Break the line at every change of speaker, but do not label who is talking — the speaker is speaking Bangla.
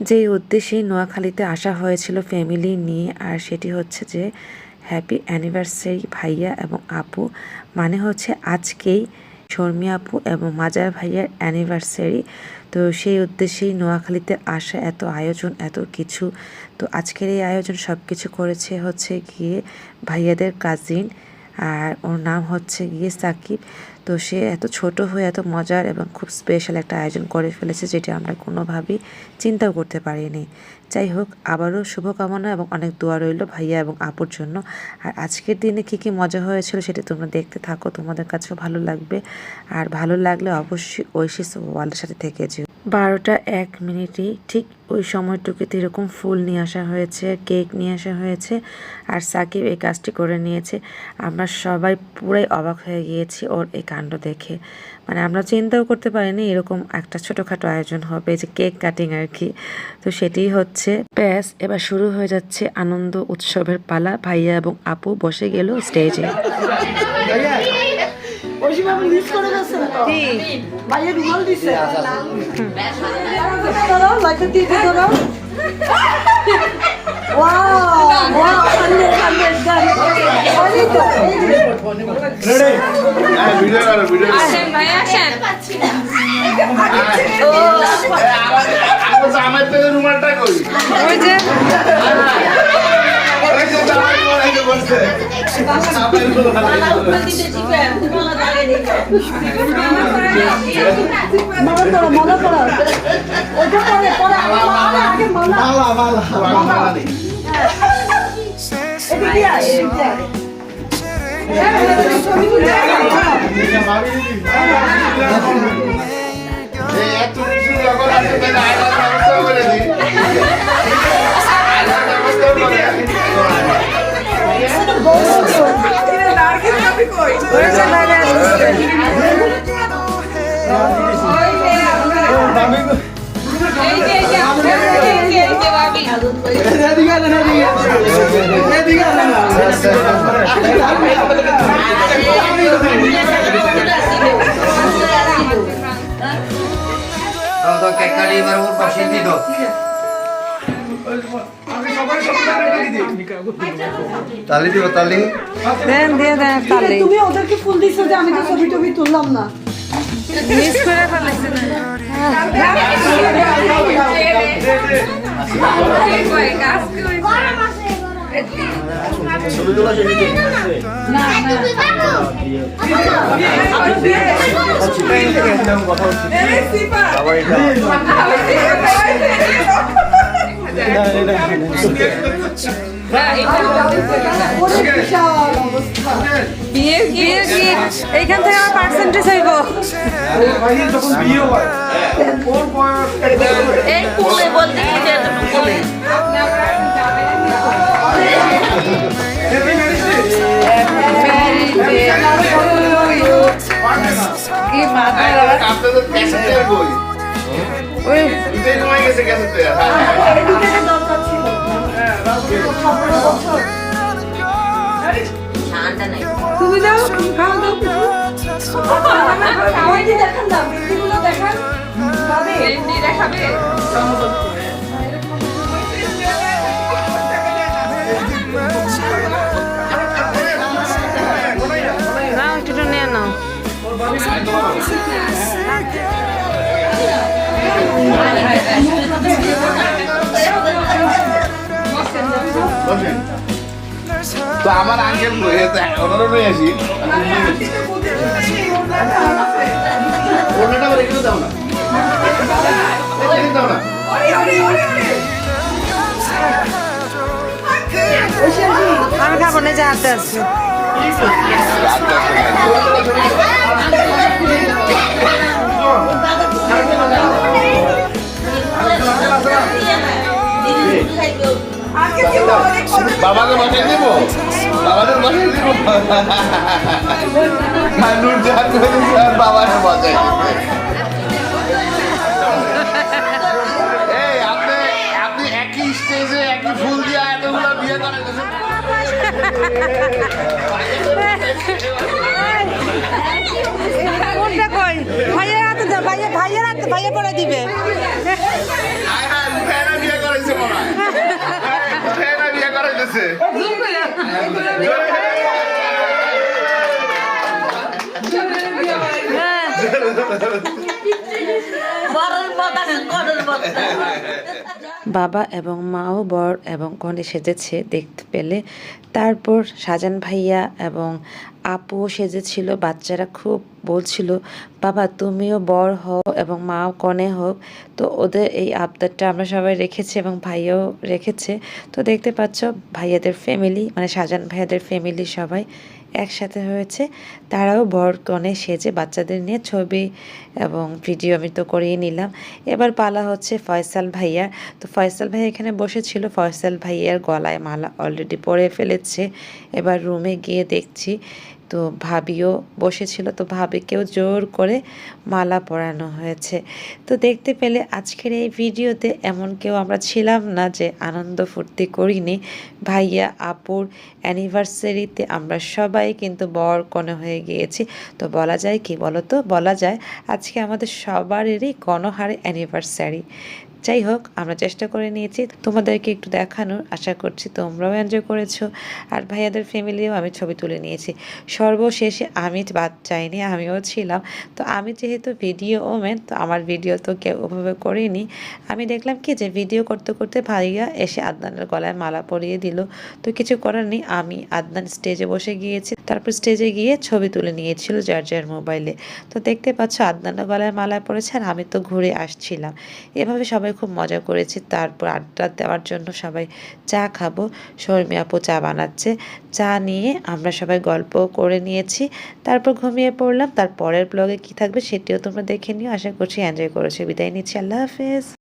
যেই উদ্দেশ্যেই নোয়াখালীতে আসা হয়েছিল ফ্যামিলি নিয়ে, আর সেটি হচ্ছে যে হ্যাপি অ্যানিভার্সারি ভাইয়া এবং আপু মানে হচ্ছে আজকেই শর্মি আপু এবং মাজার ভাইয়ার অ্যানিভার্সারি তো সেই উদ্দেশ্যেই নোয়াখালীতে আসা, এত আয়োজন, এত কিছু। তো আজকের এই আয়োজন সব কিছু করেছে হচ্ছে গিয়ে ভাইয়াদের কাজিন আর ওর নাম হচ্ছে গিয়ে সাকিব। তো সে এত ছোট হয়ে এত মজার এবং খুব স্পেশাল একটা আয়োজন করে ফেলেছে যেটি আমরা কোনোভাবেই চিন্তাও করতে পারিনি। যাই হোক, আবারও শুভকামনা এবং অনেক দোয়া রইল ভাইয়া এবং আপুর জন্য। আর আজকের দিনে কি কি মজা হয়েছিল সেটা তোমরা দেখতে থাকো, তোমাদের কাছেও ভালো লাগবে। আর ভালো লাগলে অবশ্যই ঐশী ওয়ালের সাথে থেকে যেও। বারোটা এক মিনিটই ঠিক ওই সময়টুকুতে এরকম ফুল নিয়ে আসা হয়েছে, কেক নিয়ে আসা হয়েছে আর সাকিব এই কাজটি করে নিয়েছে। আমরা সবাই পুরাই অবাক হয়ে গিয়েছি ওর এই কাণ্ড দেখে। মানে আমরা চিন্তাও করতে পারিনি এরকম একটা ছোটোখাটো আয়োজন হবে যে কেক কাটিং আর কি। তো সেটি হচ্ছে। ব্যাস, এবার শুরু হয়ে যাচ্ছে আনন্দ উৎসবের পালা। ভাইয়া এবং আপু বসে গেল স্টেজে
ওইসব মিস করে গেছেন তো? ভাইয়া রুমাল দিছে। ধরো লাইটটা দিয়ে ধরো।
আমার রুমালটা কই
ওই যে।
এত কিছু যখন আছে তাহলে
কেক কাটি এবার ওর পাশে দিয়ে দাও তালি দিব তালি।
দেন দিয়ে দেন তালে।
তুমি ওদেরকে ফুল দিছো যে আমি তো ছবি টবি তুললাম না।
মিস করে ফেলেছেন কই কাজ এইখান থেকে আমার পার্সেন্টেজ হইব। কি মাথায়
আপনাদের বই।
ওই
গেছে
সতেরো বছর
তুমি যাও খাওয়া দাও
মেহেন্দি দেখান মেহেন্দিগুলো দেখান।
এমনি দেখাবে।
তো আমার আঙ্কেল ওনারও নিয়ে আসি। ওনাটা আবার এখানে দাও না। দাও না।
আমি খাব না যে হাতে আছে।
বাবাকে বসে দিব? বাবাকে বসে দিব? নুর জাহান করে আর বাবাকে বসে। আপনি আপনি একই স্টেজে একই ফুল দিয়ে এতগুলো বিয়ে করেন
কোনটা কই ভাইয়ের হাতে ভাইয়া ভাইয়ের হাতে ভাইয়া পরে দিবে।
হায় হায় মুখে এনে
বাবা এবং মাও বর এবং কনে সেজেছে দেখতে পেলে। তারপর সাজান ভাইয়া এবং আপুও সেজেছিল, বাচ্চারা খুব বলছিল, বাবা, তুমিও বর হও এবং মাও কনে হোক। তো ওদের এই আবদারটা আমরা সবাই রেখেছি এবং ভাইয়াও রেখেছে। তো দেখতে পাচ্ছ, ভাইয়াদের ফ্যামিলি মানে সাজান ভাইয়াদের ফ্যামিলি সবাই একসাথে হয়েছে। তারাও বর কনে সেজে বাচ্চাদের নিয়ে ছবি এবং ভিডিও আমি তো করিয়ে নিলাম। এবার পালা হচ্ছে ফয়সাল ভাইয়া। তো ফয়সাল ভাই এখানে বসেছিল। ফয়সাল ভাইয়ার গলায় মালা অলরেডি পরে ফেলেছে। এবার রুমে গিয়ে দেখছি তো ভাবিও বসেছিল, তো ভাবিকেও জোর করে মালা পরানো হয়েছে। তো দেখতে পেলে আজকের এই ভিডিওতে এমন কেউ আমরা ছিলাম না যে আনন্দ ফুর্তি করিনি। ভাইয়া, আপুর অ্যানিভার্সারিতে আমরা সবাই কিন্তু বর কনে হয়ে গিয়েছি। তো বলা যায় কি বলো তো বলা যায় আজকে আমাদের সবারই গণহারে অ্যানিভার্সারি যাই হোক, আমরা চেষ্টা করে নিয়েছি। তোমাদেরকে একটু দেখানোর, আশা করছি তোমরাও এনজয় করেছ। আর ভাইয়াদের ফ্যামিলিও আমি ছবি তুলে নিয়েছি। সর্বশেষে আমি বাদ চাইনি আমিও ছিলাম। তো আমি যেহেতু ভিডিও ওমেন তো আমার ভিডিও তো কেউ ওভাবে করিনি। আমি দেখলাম কি যে ভিডিও করতে করতে ভাইয়া এসে আদনানের গলায় মালা পরিয়ে দিল। তো কিছু করার নেই, আমি আদনান স্টেজে বসে গিয়েছি। তারপর স্টেজে গিয়ে ছবি তুলে নিয়েছিল যার যার মোবাইলে তো দেখতে পাচ্ছ আদনানের গলায় মালা পড়েছে আর আমি তো ঘুরে আসছিলাম। এভাবে সবাই খুব মজা করেছি। তারপর আড্ডা দেওয়ার জন্য সবাই চা খাব। শর্মি আপু চা বানাচ্ছে। চা নিয়ে আমরা সবাই গল্প করে নিয়েছি। তারপর ঘুমিয়ে পড়লাম। তার পরের ব্লগে কী থাকবে সেটিও তোমরা দেখে নিও। আশা করছি এনজয় করেছ। বিদায় নিচ্ছি। আল্লাহ হাফেজ।